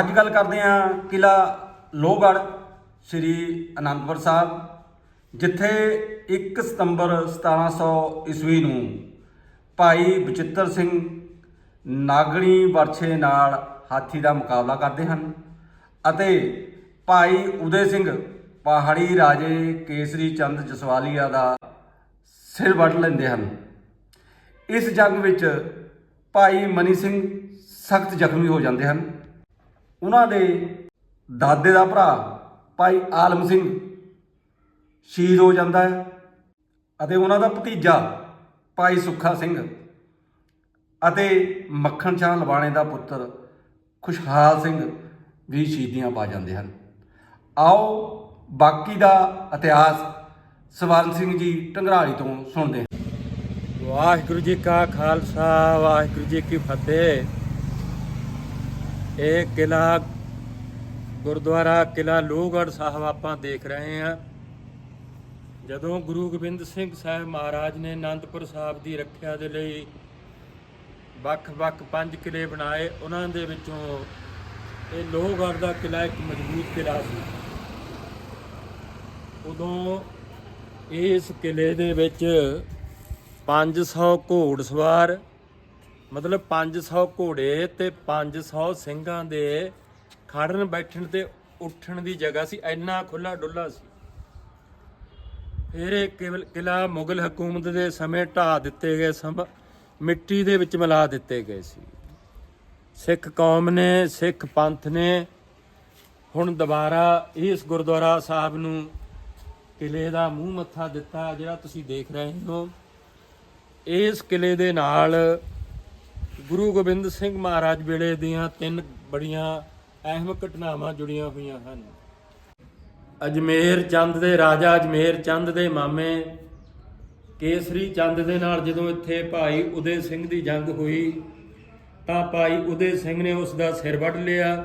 ਅੱਜ ਗੱਲ ਕਰਦੇ ਹਾਂ ਕਿਲਾ ਲੋਹਗੜ੍ਹ, ਸ੍ਰੀ ਅਨੰਦਪੁਰ ਸਾਹਿਬ, ਜਿੱਥੇ 1 ਸਤੰਬਰ 1700 ਈਸਵੀ ਨੂੰ ਭਾਈ ਬਚਿੱਤਰ ਸਿੰਘ ਨਾਗਣੀ ਵਰਛੇ ਨਾਲ ਹਾਥੀ ਦਾ ਮੁਕਾਬਲਾ ਕਰਦੇ ਹਨ ਅਤੇ ਭਾਈ ਉਦੇ ਸਿੰਘ, ਪਹਾੜੀ ਰਾਜੇ ਕੇਸਰੀ ਚੰਦ ਜਸਵਾਲੀਆ ਦਾ ਸਿਰ ਵੱਢ ਲੈਂਦੇ ਹਨ। ਇਸ ਜੰਗ ਵਿੱਚ ਭਾਈ ਮਨੀ ਸਿੰਘ ਸਖਤ ਜ਼ਖਮੀ ਹੋ ਜਾਂਦੇ ਹਨ। ਉਹਨਾਂ ਦੇ ਦਾਦੇ ਦਾ ਭਰਾ ਭਾਈ ਆਲਮ ਸਿੰਘ ਸ਼ਹੀਦ ਹੋ ਜਾਂਦਾ ਹੈ ਅਤੇ ਉਹਨਾਂ ਦਾ ਭਤੀਜਾ ਭਾਈ ਸੁੱਖਾ ਸਿੰਘ ਅਤੇ ਮੱਖਣ ਸ਼ਾਹ ਲਵਾਣੇ ਦਾ ਪੁੱਤਰ ਖੁਸ਼ਹਾਲ ਸਿੰਘ ਵੀ ਸ਼ਹੀਦੀਆਂ ਪਾ ਜਾਂਦੇ ਹਨ। ਆਓ ਬਾਕੀ ਦਾ ਇਤਿਹਾਸ ਸਵਰਨ ਸਿੰਘ ਜੀ ਢੰਗਰਾਲੀ ਤੋਂ ਸੁਣਦੇ ਹਾਂ। ਵਾਹਿਗੁਰੂ ਜੀ ਕਾ ਖਾਲਸਾ, ਵਾਹਿਗੁਰੂ ਜੀ ਕੀ ਫਤਿਹ। ਇਹ ਕਿਲਾ ਗੁਰਦੁਆਰਾ ਕਿਲਾ ਲੋਹਗੜ੍ਹ ਸਾਹਿਬ ਆਪਾਂ ਦੇਖ ਰਹੇ ਹਾਂ। ਜਦੋਂ ਗੁਰੂ ਗੋਬਿੰਦ ਸਿੰਘ ਸਾਹਿਬ ਮਹਾਰਾਜ ਨੇ ਅਨੰਦਪੁਰ ਸਾਹਿਬ ਦੀ ਰੱਖਿਆ ਦੇ ਲਈ ਵੱਖ-ਵੱਖ ਪੰਜ ਕਿਲੇ ਬਣਾਏ, ਉਹਨਾਂ ਦੇ ਵਿੱਚੋਂ ਇਹ ਲੋਹਗੜ੍ਹ ਦਾ ਕਿਲਾ ਇੱਕ ਮਜ਼ਬੂਤ ਕਿਲਾ ਸੀ। ਉਦੋਂ ਇਸ ਕਿਲੇ ਦੇ ਵਿੱਚ 500 ਘੋੜਸਵਾਰ ਮਤਲਬ 500 ਘੋੜੇ ਤੇ 500 ਸਿੰਘਾਂ ਦੇ ਖੜਨ ਬੈਠਣ ਤੇ ਉੱਠਣ ਦੀ ਜਗ੍ਹਾ ਸੀ, ਇੰਨਾ ਖੁੱਲਾ ਡੁੱਲਾ ਸੀ। ਫਿਰ ਇਹ ਕੇਵਲ ਕਿਲਾ ਮੁਗਲ ਹਕੂਮਤ ਦੇ ਸਮੇਂ ਢਾ ਦਿੱਤੇ ਗਏ ਸਮ ਮਿੱਟੀ ਦੇ ਵਿੱਚ ਮਿਲਾ ਦਿੱਤੇ ਗਏ ਸੀ। ਸਿੱਖ ਕੌਮ ਨੇ, ਸਿੱਖ ਪੰਥ ਨੇ ਹੁਣ ਦੁਬਾਰਾ ਇਸ ਗੁਰਦੁਆਰਾ ਸਾਹਿਬ ਨੂੰ ਕਿਲੇ ਦਾ ਮੂੰਹ ਮੱਥਾ ਦਿੱਤਾ, ਜਿਹੜਾ ਤੁਸੀਂ ਦੇਖ ਰਹੇ ਹੋ। ਇਸ ਕਿਲੇ ਦੇ ਨਾਲ ਗੁਰੂ ਗੋਬਿੰਦ ਸਿੰਘ ਮਹਾਰਾਜ ਵੇਲੇ ਦੀਆਂ ਤਿੰਨ ਬੜੀਆਂ ਅਹਿਮ ਘਟਨਾਵਾਂ ਜੁੜੀਆਂ ਹੋਈਆਂ ਹਨ। ਅਜਮੇਰ ਚੰਦ ਦੇ ਰਾਜਾ ਅਜਮੇਰ ਚੰਦ ਦੇ ਮਾਮੇ ਕੇਸਰੀ ਚੰਦ ਦੇ ਨਾਲ ਜਦੋਂ ਇੱਥੇ ਭਾਈ ਉਦੇ ਸਿੰਘ ਦੀ ਜੰਗ ਹੋਈ, ਤਾਂ ਭਾਈ ਉਦੇ ਸਿੰਘ ਨੇ ਉਸ ਦਾ ਸਿਰ ਵੱਢ ਲਿਆ,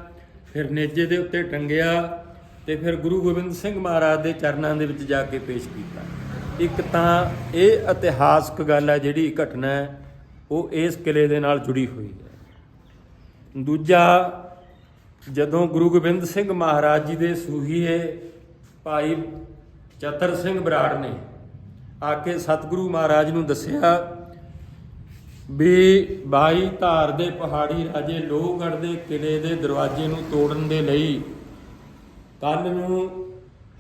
ਫਿਰ ਨੇਜੇ ਦੇ ਉੱਤੇ ਟੰਗਿਆ ਤੇ ਫਿਰ ਗੁਰੂ ਗੋਬਿੰਦ ਸਿੰਘ ਮਹਾਰਾਜ ਦੇ ਚਰਨਾਂ ਦੇ ਵਿੱਚ ਜਾ ਕੇ ਪੇਸ਼ ਕੀਤਾ। ਇੱਕ ਤਾਂ ਇਹ ਇਤਿਹਾਸਕ ਗੱਲ ਹੈ ਜਿਹੜੀ ਘਟਨਾ ਹੈ ਉਹ ਇਸ ਕਿਲੇ ਦੇ ਨਾਲ ਜੁੜੀ ਹੋਈ ਹੈ। ਦੂਜਾ, ਜਦੋਂ ਗੁਰੂ ਗੋਬਿੰਦ ਸਿੰਘ ਮਹਾਰਾਜ ਜੀ ਦੇ ਸੂਹੀਏ ਭਾਈ ਚਤਰ ਸਿੰਘ ਬਰਾੜ ਨੇ ਆ ਕੇ ਸਤਿਗੁਰੂ ਮਹਾਰਾਜ ਨੂੰ ਦੱਸਿਆ ਵੀ ਬਾਈ ਧਾਰ ਦੇ ਪਹਾੜੀ ਰਾਜੇ ਲੋਹਗੜ੍ਹ ਦੇ ਕਿਲੇ ਦੇ ਦਰਵਾਜ਼ੇ ਨੂੰ ਤੋੜਨ ਦੇ ਲਈ ਕੱਲ ਨੂੰ,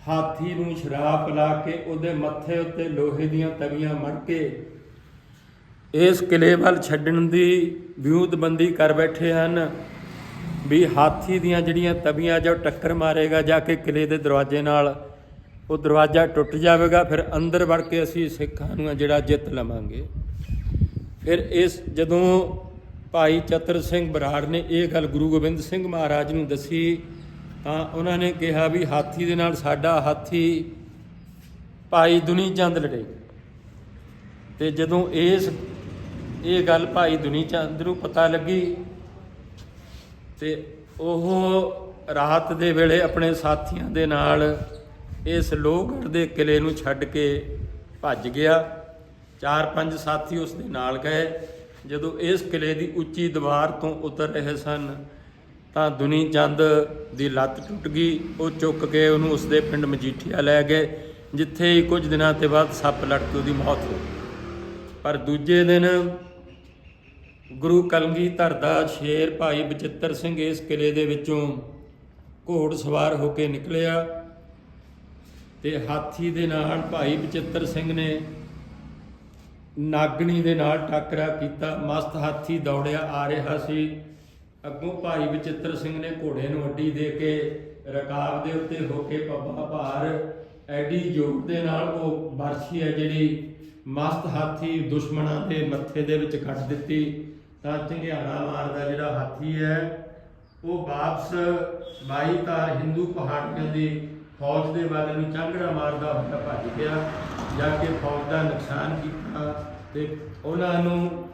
ਹਾਥੀ ਨੂੰ ਸ਼ਰਾਬ ਪਿਲਾ ਕੇ ਉਹਦੇ ਮੱਥੇ ਉੱਤੇ ਲੋਹੇ ਦੀਆਂ ਤਵੀਆਂ ਮੜ ਕੇ ਇਸ ਕਿਲੇ ਵੱਲ ਛੱਡਣ ਦੀ ਵਿਉਂਤਬੰਦੀ ਕਰ ਬੈਠੇ ਹਨ ਵੀ ਹਾਥੀ ਦੀਆਂ ਜਿਹੜੀਆਂ ਤਵੀਆਂ ਜੋ ਟੱਕਰ ਮਾਰੇਗਾ ਜਾ ਕੇ ਕਿਲੇ ਦੇ ਦਰਵਾਜ਼ੇ ਨਾਲ, ਉਹ ਦਰਵਾਜ਼ਾ ਟੁੱਟ ਜਾਵੇਗਾ, ਫਿਰ ਅੰਦਰ ਵੜ ਕੇ ਅਸੀਂ ਸਿੱਖਾਂ ਨੂੰ ਜਿਹੜਾ ਜਿੱਤ ਲਵਾਂਗੇ। ਫਿਰ ਇਸ ਜਦੋਂ ਭਾਈ ਚਤਰ ਸਿੰਘ ਬਰਾੜ ਨੇ ਇਹ ਗੱਲ ਗੁਰੂ ਗੋਬਿੰਦ ਸਿੰਘ ਮਹਾਰਾਜ ਨੂੰ ਦੱਸੀ, ਤਾਂ ਉਹਨਾਂ ਨੇ ਕਿਹਾ ਵੀ ਹਾਥੀ ਦੇ ਨਾਲ ਸਾਡਾ ਹਾਥੀ ਭਾਈ ਦੁਨੀ ਚੰਦ ਲੜੇ ਤੇ ਜਦੋਂ ਇਸ ਇਹ ਗੱਲ ਭਾਈ ਦੁਨੀ ਚੰਦ ਨੂੰ ਪਤਾ ਲੱਗੀ ਤੇ ਉਹ ਰਾਤ ਦੇ ਵੇਲੇ ਆਪਣੇ ਸਾਥੀਆਂ ਦੇ ਨਾਲ ਇਸ ਲੋਹਗੜ੍ਹ ਦੇ ਕਿਲੇ ਨੂੰ ਛੱਡ ਕੇ ਭੱਜ ਗਿਆ। ਚਾਰ ਪੰਜ ਸਾਥੀ ਉਸ ਦੇ ਨਾਲ ਗਏ। ਜਦੋਂ ਇਸ ਕਿਲੇ ਦੀ ਉੱਚੀ ਦੀਵਾਰ ਤੋਂ ਉਤਰ ਰਹੇ ਸਨ, ਤਾਂ ਦੁਨੀ ਚੰਦ ਦੀ ਲੱਤ ਟੁੱਟ ਗਈ। ਉਹ ਚੁੱਕ ਕੇ ਉਹਨੂੰ ਉਸ ਦੇ ਪਿੰਡ ਮਜੀਠੀਆ ਲੈ ਗਏ, ਜਿੱਥੇ ਹੀ ਕੁਝ ਦਿਨਾਂ ਤੇ ਬਾਅਦ ਸੱਪ ਲੜ ਕੇ ਉਹਦੀ ਮੌਤ ਹੋ ਗਈ। ਪਰ ਦੂਜੇ ਦਿਨ ਗੁਰੂ ਕਲਗੀਧਰ ਦਾ ਸ਼ੇਰ ਭਾਈ ਬਚਿੱਤਰ ਸਿੰਘ ਇਸ ਕਿਲੇ ਦੇ ਵਿੱਚੋਂ ਘੋੜ ਸਵਾਰ ਹੋ ਕੇ ਨਿਕਲਿਆ ਤੇ ਹਾਥੀ ਦੇ ਨਾਲ ਭਾਈ ਬਚਿੱਤਰ ਸਿੰਘ ਨੇ ਨਾਗਣੀ ਦੇ ਨਾਲ ਟਾਕਰਾ ਕੀਤਾ। ਮਸਤ ਹਾਥੀ ਦੌੜਿਆ ਆ ਰਿਹਾ ਸੀ। ਅੱਗੋਂ ਭਾਈ ਬਚਿੱਤਰ ਸਿੰਘ ਨੇ ਘੋੜੇ ਨੂੰ ਅੱਡੀ ਦੇ ਕੇ ਰਕਾਬ ਦੇ ਉੱਤੇ ਹੋ ਕੇ ਪੱਬਾ ਭਾਰ ਐਡੀ ਜੋਰ ਦੇ ਨਾਲ ਉਹ ਬਰਸੀ ਹੈ ਜਿਹੜੀ ਮਸਤ ਹਾਥੀ ਦੁਸ਼ਮਣਾਂ ਦੇ ਮੱਥੇ ਦੇ ਵਿੱਚ ਕੱਟ ਦਿੱਤੀ। ਤਾਂ ਝੰਗਿਆੜਾ ਮਾਰਦਾ ਜਿਹੜਾ ਹਾਥੀ ਹੈ, ਉਹ ਵਾਪਸ ਬਾਈ ਧਾਰ ਹਿੰਦੂ ਪਹਾੜੀਆਂ ਦੀ ਫੌਜ ਦੇ ਵੱਲ ਨੂੰ ਚਾਂਗੜਾ ਮਾਰਦਾ ਹੋਇਆ ਭੱਜ ਗਿਆ, ਜਾ ਕੇ ਫੌਜ ਦਾ ਨੁਕਸਾਨ ਕੀਤਾ ਤੇ ਉਹਨਾਂ ਨੂੰ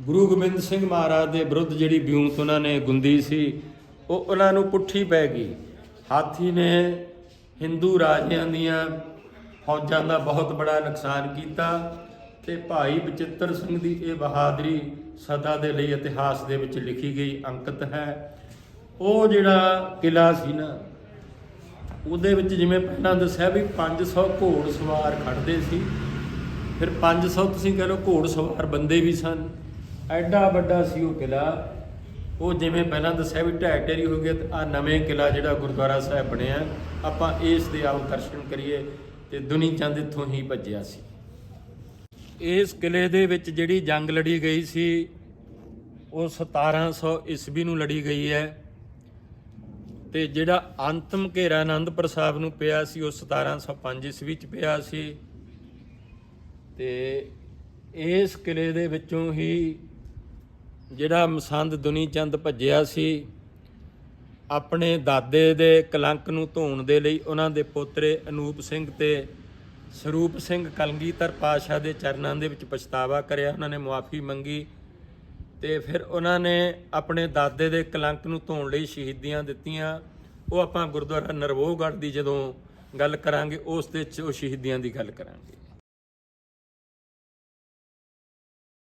ਗੁਰੂ ਗੋਬਿੰਦ ਸਿੰਘ ਮਹਾਰਾਜ ਦੇ ਵਿਰੁੱਧ ਜਿਹੜੀ ਬਿਉਂਤ ਉਹਨਾਂ ਨੇ ਗੁੰਦੀ ਸੀ, ਉਹ ਉਹਨਾਂ ਨੂੰ ਪੁੱਠੀ ਪੈ ਗਈ। ਹਾਥੀ ਨੇ ਹਿੰਦੂ ਰਾਜਿਆਂ ਦੀਆਂ ਫੌਜਾਂ ਦਾ ਬਹੁਤ ਬੜਾ ਨੁਕਸਾਨ ਕੀਤਾ। ਤੇ ਭਾਈ ਬਚਿੱਤਰ ਸਿੰਘ ਦੀ ਇਹ ਬਹਾਦਰੀ ਸਦਾ ਦੇ ਲਈ ਇਤਿਹਾਸ ਦੇ ਵਿੱਚ ਲਿਖੀ ਗਈ ਅੰਕਿਤ ਹੈ। ਉਹ ਜਿਹੜਾ ਕਿਲਾ ਸੀ ਨਾ, ਉਹਦੇ ਵਿੱਚ ਜਿਵੇਂ ਪਹਿਲਾਂ ਦੱਸਿਆ ਵੀ 500 ਘੋੜ ਸਵਾਰ ਖੜਦੇ ਸੀ। ਫਿਰ 500 ਤੁਸੀਂ ਕਹ ਲਓ ਘੋੜ ਸਵਾਰ ਬੰਦੇ ਵੀ ਸਨ। ਐਡਾ ਵੱਡਾ ਸੀ ਉਹ ਕਿਲਾ। ਉਹ ਜਿਵੇਂ ਪਹਿਲਾਂ ਦੱਸਿਆ ਵੀ ਢਹਿ ਢੇਰੀ ਹੋ ਗਿਆ ਤੇ ਆ ਨਵੇਂ ਕਿਲਾ ਜਿਹੜਾ ਗੁਰਦੁਆਰਾ ਸਾਹਿਬ ਬਣਿਆ, ਆਪਾਂ ਇਸ ਦੇ ਆਓ ਦਰਸ਼ਨ ਕਰੀਏ ਤੇ ਦੁਨੀ ਚੰਦ ਇੱਥੋਂ ਹੀ ਭੱਜਿਆ ਸੀ। ਇਸ ਕਿਲੇ ਦੇ ਵਿੱਚ ਜਿਹੜੀ ਜੰਗ ਲੜੀ ਗਈ ਸੀ, ਉਹ 1700 ਈਸਵੀ ਨੂੰ ਲੜੀ ਗਈ ਹੈ। ਤੇ ਜਿਹੜਾ ਅੰਤਮ ਘੇਰਾ ਆਨੰਦਪੁਰ ਸਾਹਿਬ ਨੂੰ ਪਿਆ ਸੀ, ਉਹ 1705 ਈਸਵੀ ਚ ਪਿਆ ਸੀ। ਤੇ ਇਸ ਕਿਲੇ ਦੇ ਵਿੱਚੋਂ ਹੀ ਜਿਹੜਾ ਮਸੰਦ ਦੁਨੀ ਚੰਦ ਭੱਜਿਆ ਸੀ, ਆਪਣੇ ਦਾਦੇ ਦੇ ਕਲੰਕ ਨੂੰ ਧੋਣ ਦੇ ਲਈ ਉਹਨਾਂ ਦੇ ਪੋਤਰੇ ਅਨੂਪ ਸਿੰਘ ਤੇ ਸਰੂਪ ਸਿੰਘ ਕਲਗੀਧਰ ਪਾਸ਼ਾ ਦੇ ਚਰਨਾਂ ਦੇ ਵਿੱਚ ਪਛਤਾਵਾ ਕਰਿਆ, ਉਹਨਾਂ ਨੇ ਮੁਆਫੀ ਮੰਗੀ ਤੇ ਫਿਰ ਉਹਨਾਂ ਨੇ ਆਪਣੇ ਦਾਦੇ ਦੇ ਕਲੰਕ ਨੂੰ ਧੋਣ ਲਈ ਸ਼ਹੀਦੀਆਂ ਦਿੱਤੀਆਂ। ਉਹ ਆਪਾਂ ਗੁਰਦੁਆਰਾ ਨਰਵੋਗੜ੍ਹ ਦੀ ਜਦੋਂ ਗੱਲ ਕਰਾਂਗੇ, ਉਸ ਦੇ 'ਚ ਉਹ ਸ਼ਹੀਦੀਆਂ ਦੀ ਗੱਲ ਕਰਾਂਗੇ।